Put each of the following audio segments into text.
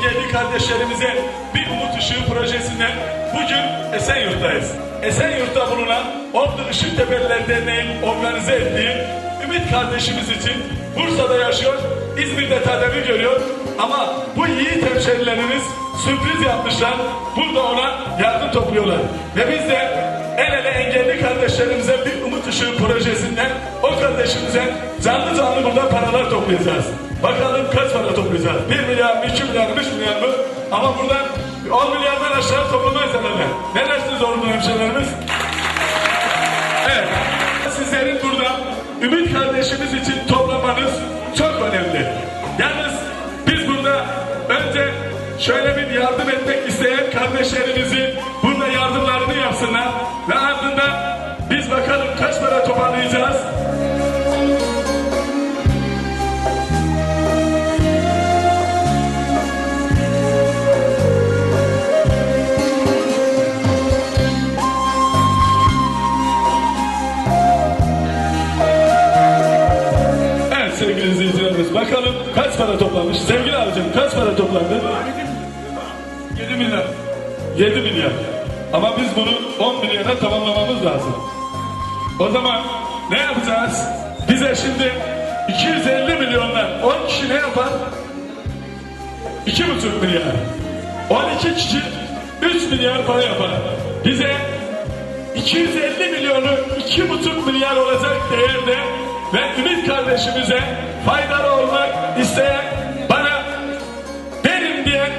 engelli kardeşlerimize bir umut ışığı projesinde bugün Esenyurt'tayız. Esenyurt'ta bulunan Ordu Işık Tepeliler Derneği'nin organize ettiği Ümit kardeşimiz için Bursa'da yaşıyor, İzmir'de tedavi görüyor ama bu yiğit hemşerilerimiz sürpriz yapmışlar. Burada ona yardım topluyorlar. Ve biz de el ele engelli kardeşlerimize bir umut ışığı projesinden o kardeşimize canlı canlı burada paralar toplayacağız. Bakalım kaç para toplayacağız? 1 milyar mı, 2 milyar mı, 3 milyar mı? Ama buradan 10 milyardan aşağı toplamayız herhalde. Ne dersiniz ordu hemşehrilerimiz? Evet. Sizlerin burada Ümit kardeşimiz için toplamanız çok önemli. Yalnız biz burada önce şöyle bir yardım etmek isteyen kardeşlerimizi burada yardımlarını yapsınlar ve ardından biz bakalım kaç para toparlayacağız. Para toplamış. Sevgili abicim kaç para toplandı? 7 milyar. 7 milyar. Ama biz bunu 10 milyara tamamlamamız lazım. O zaman ne yapacağız? Bize şimdi 250 milyondan 10 kişi ne yapar? 2,5 milyar. 12 kişi 3 milyar para yapar. Bize 250 milyonu 2,5 milyar olacak değerde ve Ümit kardeşimize faydalı olmak isteyen bana benim diyen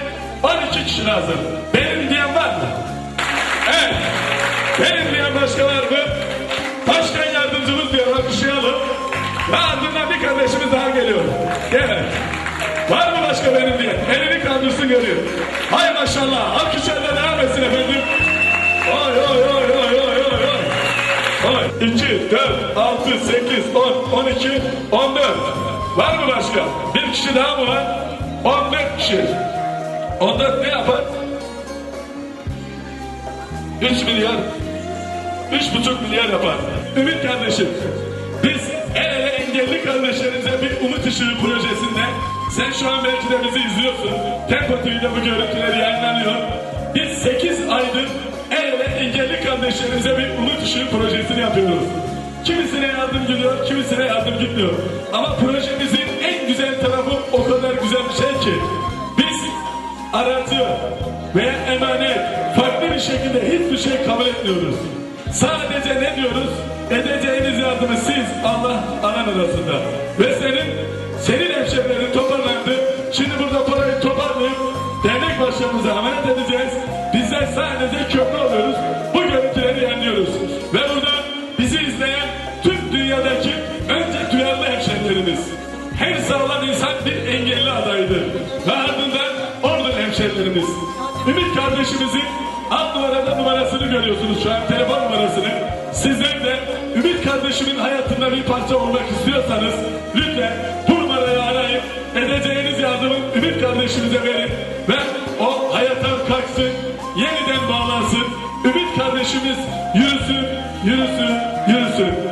12 kişi lazım. Benim diyen var mı? Evet. Benim diyen başka var mı? Başkan yardımcımız diyor. Alkışlayalım. Ve ardından bir kardeşimiz daha geliyor. Gel. Var mı başka benim diye? Elini kaldırsın görüyor. Hay maşallah. Alkışlarla devam etsin efendim. Oy oy oy oy oy oy. Oy. 2, 4, 6, 8, 10, 12, 14. Var mı başka? Bir kişi daha mı var? 14 kişi. 14 ne yapar? 3 milyar, üç buçuk milyar yapar. Ümit kardeşim, biz el ele engelli kardeşlerimize bir umut ışığı projesinde, sen şu an belki de bizi izliyorsun, Tempo TV'de bu görüntüleri yayınlanıyor. Biz 8 aydır el ele engelli kardeşlerimize bir umut ışığı projesini yapıyoruz. Kimisine yardım gidiyor, kimisine yardım gitmiyor. Ama projemizin en güzel tarafı o kadar güzel bir şey ki, biz aracı veya emanet farklı bir şekilde hiçbir şey kabul etmiyoruz. Sadece ne diyoruz? Edeceğiniz yardımı siz Allah anan arasında. Ve senin senin hemşehrilerin toparlandı. Şimdi burada parayı toparlayıp dernek başkanımıza emanet edeceğiz. Bizler sadece köprü oluyoruz. Sağlam insan bir engelli adaydır. Ve ardından orada hemşerilerimiz. Ümit kardeşimizin alt numarada numarasını görüyorsunuz şu an telefon numarasını. Sizler de Ümit kardeşimin hayatında bir parça olmak istiyorsanız lütfen bu numarayı arayın. Edeceğiniz yardımı Ümit kardeşimize verin ve o hayata kalksın, yeniden bağlansın. Ümit kardeşimiz yürüsün, yürüsün, yürüsün.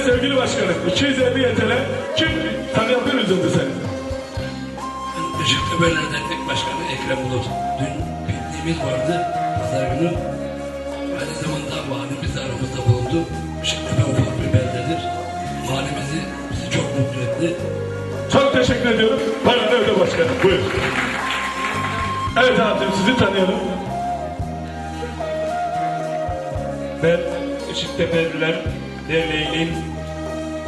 Evet sevgili başkanım 250 YTL kim tanıyabilir önce seni? Işıktepe'ler Dernek Başkanı Ekrem Bulut. Dün pikniğimiz vardı pazar günü. Aynı zamanda valimiz de aramızda bulundu. Işıktepe ufak bir beldedir. Valimizi bizi çok mutlu etti. Çok teşekkür ediyorum. Bana öyle başkanım. Buyur. Evet abicim sizi tanıyalım. Ben Işıktepe'liler Derneği'nin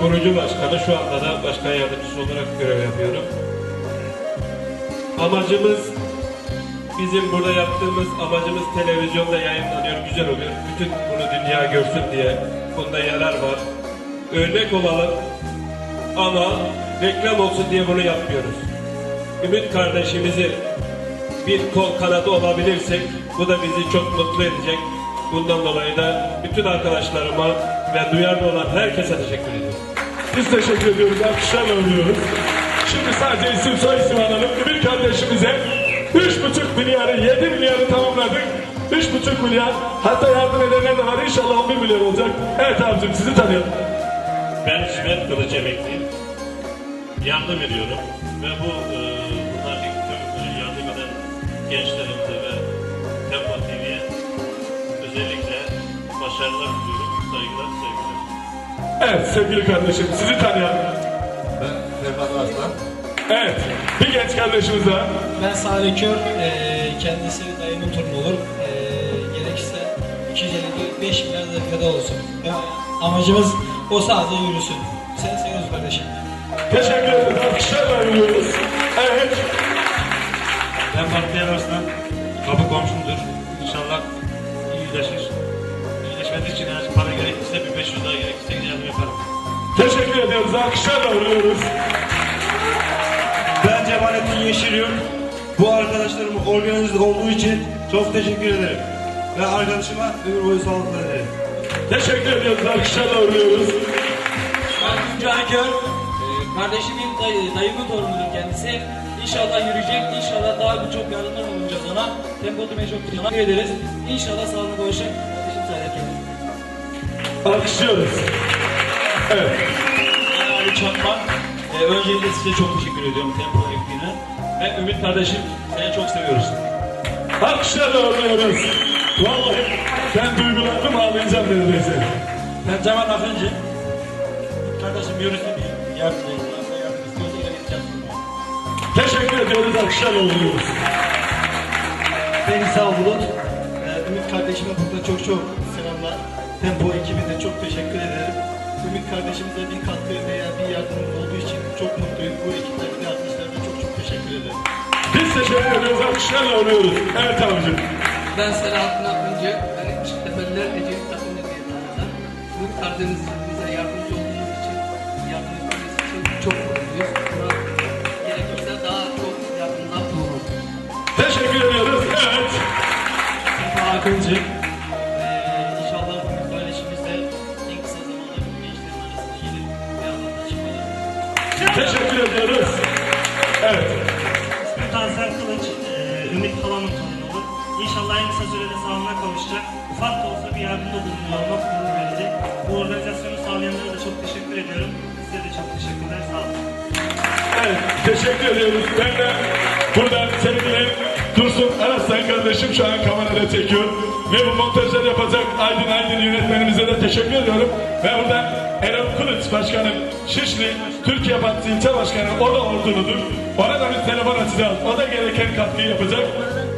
kurucu başkanı, şu anda da başkan yardımcısı olarak görev yapıyorum. Amacımız, bizim burada yaptığımız amacımız televizyonda yayınlanıyor, güzel oluyor. Bütün bunu dünya görsün diye bunda yarar var. Örnek olalım ama reklam olsun diye bunu yapmıyoruz. Ümit kardeşimizi bir kol kanadı olabilirsek bu da bizi çok mutlu edecek. Bundan dolayı da bütün arkadaşlarıma ve duyarlı olan herkese teşekkür ediyorum. Biz teşekkür ediyoruz. Alkışlarla övüyoruz. Şimdi sadece isim soy isim alalım. Ümit kardeşimize 3,5 milyarı 7 milyarı tamamladık. üç buçuk milyar. Hatta yardım edenler de var. İnşallah 11 milyar olacak. Evet abicim sizi tanıyalım. Ben İsmet Kılıç emekliyim. Yardım ediyorum ve bu e, buradaki tüm yardım eden gençlerimize ve Tempo TV'ye özellikle başarılar diliyorum. Saygılar, sevgiler. Evet sevgili kardeşim sizi tanıyalım. Ben Refat Arslan. Evet bir genç kardeşimiz daha. Ben Salih Kör, eee, kendisi dayımın torunu olur. Eee gerekirse 255 milyar da feda olsun. Ya, amacımız o sadece yürüsün. Seni seviyoruz kardeşim. Teşekkür ederiz. Alkışlarla yürüyoruz. Evet. Ben Bahtiyar Arslan, kapı komşumdur. İnşallah iyileşir. Ediyoruz. Alkışlarla yürüyoruz. Ben Cemalettin Yeşilyurt. Bu arkadaşlarım organize olduğu için çok teşekkür ederim. Ve arkadaşıma ömür boyu sağlıklar dilerim. Teşekkür ediyoruz. Alkışlarla yürüyoruz. Ben Tuncay Kör. Ee, Kardeşimin dayı, dayımın torunudur kendisi. İnşallah yürüyecek. İnşallah daha birçok yardımlar bulunacağız ona. Tempo Tüm'e çok teşekkür ederiz. İnşallah sağlıklı kavuşacak. Kardeşim sayarken. Alkışlıyoruz. Evet. Ali Çakmak. Ee, öncelikle size çok teşekkür ediyorum Tempo ekibine. Ve Ümit kardeşim seni çok seviyoruz. Alkışlarla yürüyoruz. Vallahi ben duygulandım ağlayacağım neredeyse. Ben Cemal Akıncı. Kardeşim yürüsün diye yardım. Teşekkür ediyoruz. Alkışlarla yürüyoruz. Ben İsa Bulut. Ee, Ümit kardeşime burada çok çok selamlar. Tempo kardeşimize bir katkı veya bir yardımımız olduğu için çok mutluyum. Bu ekiplere ve arkadaşlarıma çok çok teşekkür ederim. Biz teşekkür ediyoruz. Alkışlarla yürüyoruz. Evet abicim. Ben Selahattin Akıncı, ben Işıktepe'liler Ecevit Akıncı diye tanıdım. Bu Karadeniz'imize yardımcı olduğunuz için, yardım ettiğiniz için çok mutluyuz. Buna gerekirse daha çok yardımda bulunur. Teşekkür ediyoruz. Evet. Sefa Akıncı. Ediyoruz. Ben de buradan sevgili Dursun Araslan kardeşim şu an kamerada çekiyor. Ve bu montajları yapacak Aydın Aydın yönetmenimize de teşekkür ediyorum. Ve buradan Erol Kılıç Başkanım Şişli Türkiye Partisi ilçe başkanı o da orduludur. Ona da bir telefon açacağız. O da gereken katkıyı yapacak.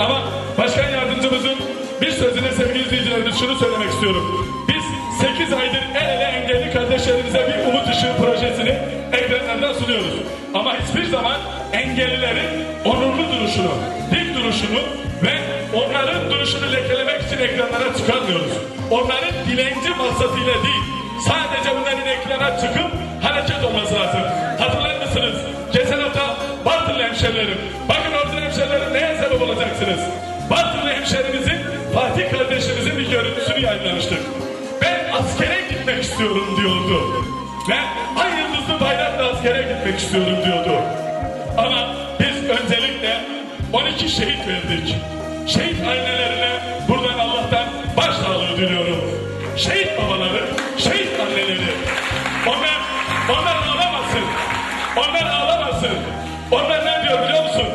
Ama başkan yardımcımızın bir sözüne sevgili izleyicilerimiz şunu söylemek istiyorum. Biz 8 aydır el ele engelli kardeşlerimize bir umut ışığı projesini ekranlardan sunuyoruz. Ama hiçbir zaman engellilerin onurlu duruşunu, dik duruşunu ve onların duruşunu lekelemek için ekranlara çıkarmıyoruz. Onların dilenci maksatıyla değil, sadece bunların ekrana çıkıp hareket olması lazım. Hatırlar mısınız? Geçen hafta Bartınlı hemşerilerim, bakın orada hemşerilerim neye sebep olacaksınız? Bartınlı hemşerimizin Fatih kardeşimizin bir görüntüsünü yayınlamıştık. Ben askere gitmek istiyorum diyordu. Ve ay yıldızlı bayrakla askere gitmek istiyorum diyordu. Ama biz öncelikle 12 şehit verdik. Şehit ailelerine buradan Allah'tan başsağlığı diliyorum. Şehit babaları, şehit anneleri. Onlar, onlar ağlamasın. Onlar ağlamasın. Onlar ne diyor biliyor musun?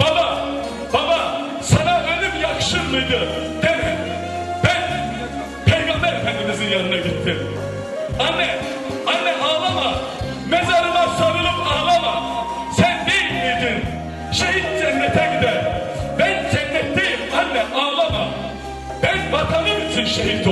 Baba, baba sana ölüm yakışır mıydı? Deme. Ben Peygamber Efendimizin yanına gittim. Anne vatanım için şehit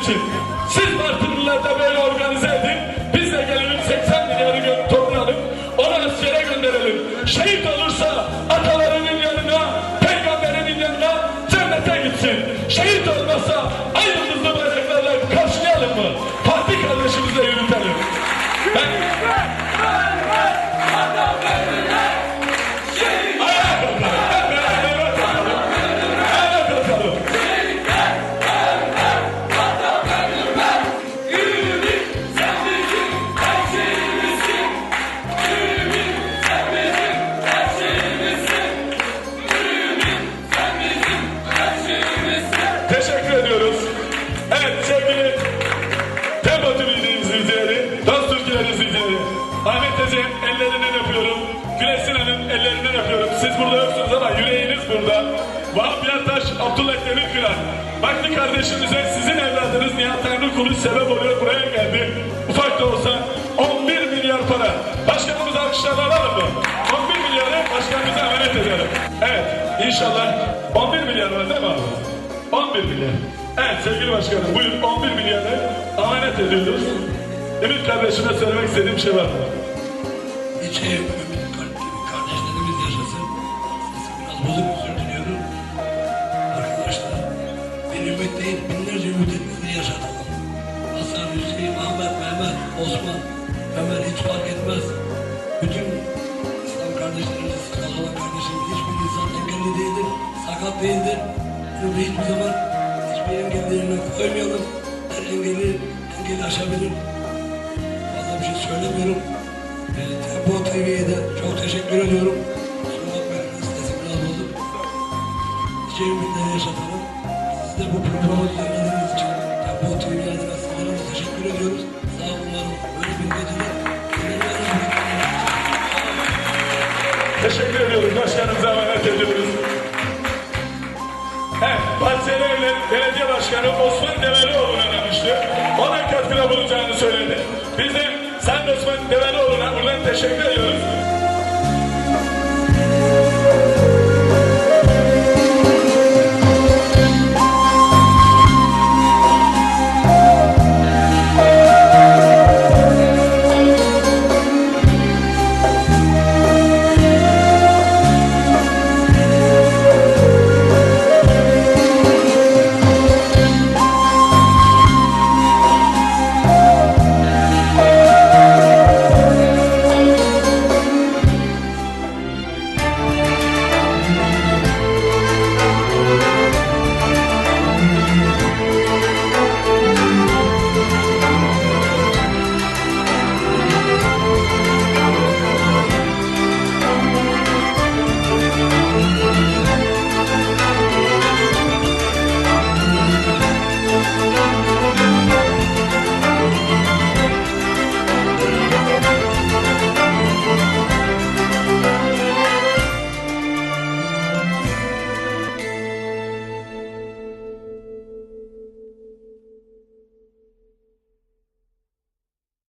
için. Siz Bartınlılar da böyle organize edin. Biz de gelelim 80 milyarı toplayalım. Onu askere gönderelim. Şehit olursa Yartaş, Abdullah Demirkıran. Vakti kardeşimize sizin evladınız Nihat Tanrı Kulu sebep oluyor buraya geldi. Ufak da olsa 11 milyar para. Başkanımız alkışlarla alalım mı? 11 milyarı başkanımıza emanet edelim. Evet inşallah 11 milyar var değil mi abi? 11 milyar. Evet sevgili başkanım buyurun 11 milyarı emanet ediyoruz. Ümit kardeşime söylemek istediğim şey var mı? Hiçbir zaman hiçbir engel yerine koymayalım. Her engeli, engeli aşabilir. Fazla bir şey söylemiyorum. E, Tempo TV'ye de çok teşekkür ediyorum. Kusura bakmayın sesim biraz bozuk. Nice ümitleri yaşatalım. Siz de bu programı düzenlediğiniz için Tempo TV adına sizlere teşekkür ediyoruz. Sağ olun. var olun. Böyle bir gecede Teşekkür ediyoruz. Başkanımıza emanet ediyoruz. Evet, Bahçeli Evler Belediye Başkanı Osman Develioğlu'na aramıştı. Ona katkıda bulunacağını söyledi. Biz de Sayın Osman Develioğlu'na buradan teşekkür ediyoruz.